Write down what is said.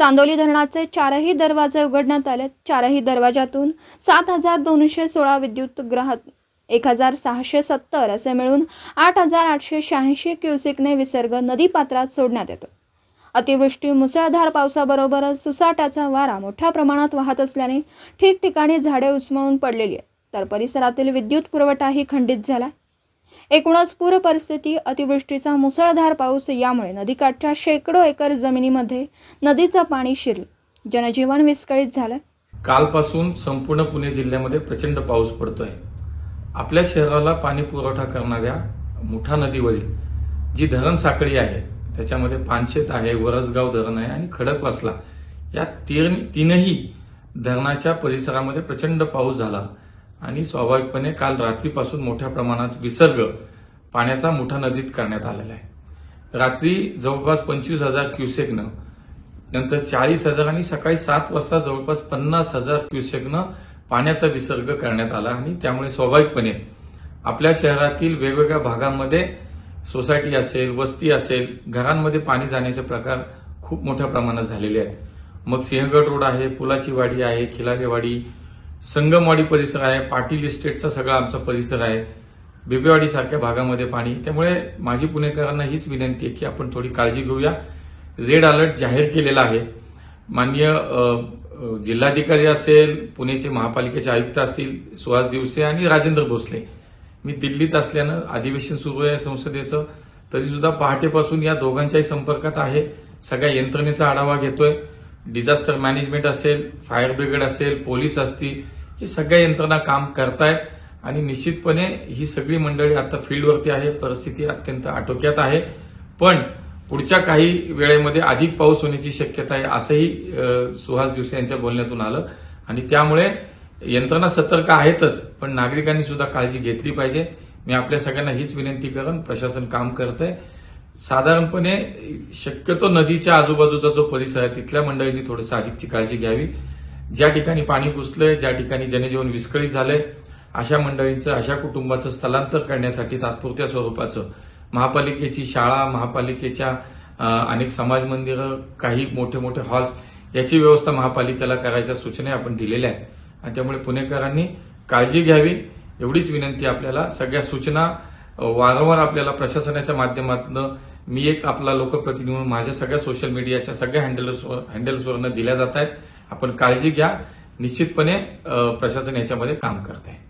चांदोली धरणाचे चारही दरवाजे उघडण्यात आले. चारही दरवाजातून सात हजार दोनशे सोळा विद्युत ग्राहक एक हजार सहाशे सत्तर असे मिळून आठ हजार आठशे शहाऐंशी क्युसिकने विसर्ग नदीपात्रात सोडण्यात येतो. अतिवृष्टी मुसळधार पावसाबरोबरच सुसाट्याचा वारा मोठ्या प्रमाणात वाहत असल्याने ठिकठिकाणी झाडे उचमळून पडलेली आहेत. तर परिसरातील विद्युत पुरवठाही खंडित झाला. एकूणच पूर परिस्थिती अतिवृष्टीचा मुसळधार पाऊस यामुळे नदीकाठच्या शेकडो एकर जमिनीमध्ये नदीचं पाणी शिरलं. जनजीवन विस्कळीत झालं. कालपासून संपूर्ण पुणे जिल्ह्यामध्ये प्रचंड पाऊस पडतोय. आपल्या शहराला पाणी पुरवठा करणाऱ्या मुठा नदीवरील जी धरण साखळी आहे त्याच्यामध्ये पानशेत आहे वरसगाव धरण आहे आणि खडकवासला या तीन तीनही धरणाच्या परिसरामध्ये प्रचंड पाऊस झाला. आणि स्वाभाविकपणे काल रात्रीपासून मोठ्या प्रमाणात विसर्ग पाण्याचा मोठा नदीत करण्यात आलेला आहे. रात्री जवळपास पंचवीस हजार क्युसेकनं नंतर चाळीस हजार आणि सकाळी सात वाजता जवळपास पन्नास हजार क्युसेकनं पाण्याचा विसर्ग करण्यात आला आणि त्यामुळे स्वाभाविकपणे आपल्या शहरातील वेगवेगळ्या भागांमध्ये सोसायटी असेल वस्ती असेल घरांमध्ये पाणी जाण्याचे प्रकार खूप मोठ्या प्रमाणात झालेले आहेत. मग सिंहगड रोड आहे पुलाची वाडी आहे खिलारेवाडी संगमवाडी परिसर आहे पाटील इस्टेटचा सगळा आमचा परिसर आहे. बेबेवाडी सारख्या भागामध्ये पाणी. त्यामुळे माझी पुणेकरांना हीच विनंती आहे की आपण थोडी काळजी घेऊया. रेड अलर्ट जाहीर केलेला आहे. माननीय जिल्हाधिकारी असेल पुणेचे महापालिकेचे आयुक्त असतील सुहास दिवसे आणि राजेंद्र भोसले. मी दिल्लीत असल्यानं अधिवेशन सुरू आहे संसदेचं तरी सुद्धा पहाटेपासून या दोघांच्याही संपर्कात आहे. सगळ्या यंत्रणेचा आढावा घेतोय. डिझास्टर मॅनेजमेंट असेल फायर ब्रिगेड असेल पोलीस असतील ही सगळ्या यंत्रणा काम करतायत. आणि निश्चितपणे ही सगळी मंडळी आता फील्डवरती आहे परिस्थिती अत्यंत आटोक्यात आहे. पण पुढच्या काही वेळेमध्ये अधिक पाऊस होण्याची शक्यता आहे असंही सुहास दिवसे यांच्या बोलण्यातून आलं. आणि त्यामुळे यंत्रणा सतर्क आहेतच पण नागरिकांनी सुद्धा काळजी घेतली पाहिजे. मी आपल्या सगळ्यांना हीच विनंती करेन प्रशासन काम करतंय. साधारणपणे शक्यतो नदीच्या आजूबाजूचा जो परिसर आहे तिथल्या मंडळींनी थोडंसं अधिकची काळजी घ्यावी. ज्या ठिकाणी पाणी घुसलंय ज्या ठिकाणी जनजीवन विस्कळीत झालंय अशा मंडळींचं अशा कुटुंबाचं स्थलांतर करण्यासाठी तात्पुरत्या स्वरूपाचं महापालिकेची शाळा महापालिकेच्या अनेक समाज मंदिरं काही मोठे मोठे हॉल्स याची व्यवस्था महापालिकेला करायच्या सूचना आपण दिलेल्या आहेत. आणि त्यामुळे पुणेकरांनी काळजी घ्यावी. एवढीच विनंती आपल्याला. सगळ्या सूचना वारंवार आपल्याला प्रशासनाच्या माध्यमातून मी एक आपला लोकप्रतिनिधी म्हणून माझ्या सगळ्या सोशल मीडियाच्या सगळ्या हँडल्सवर हँडल्सवरनं दिल्या जात आहेत. आपण काळजी घ्या. निश्चितपणे प्रशासन याच्यामध्ये काम करत आहे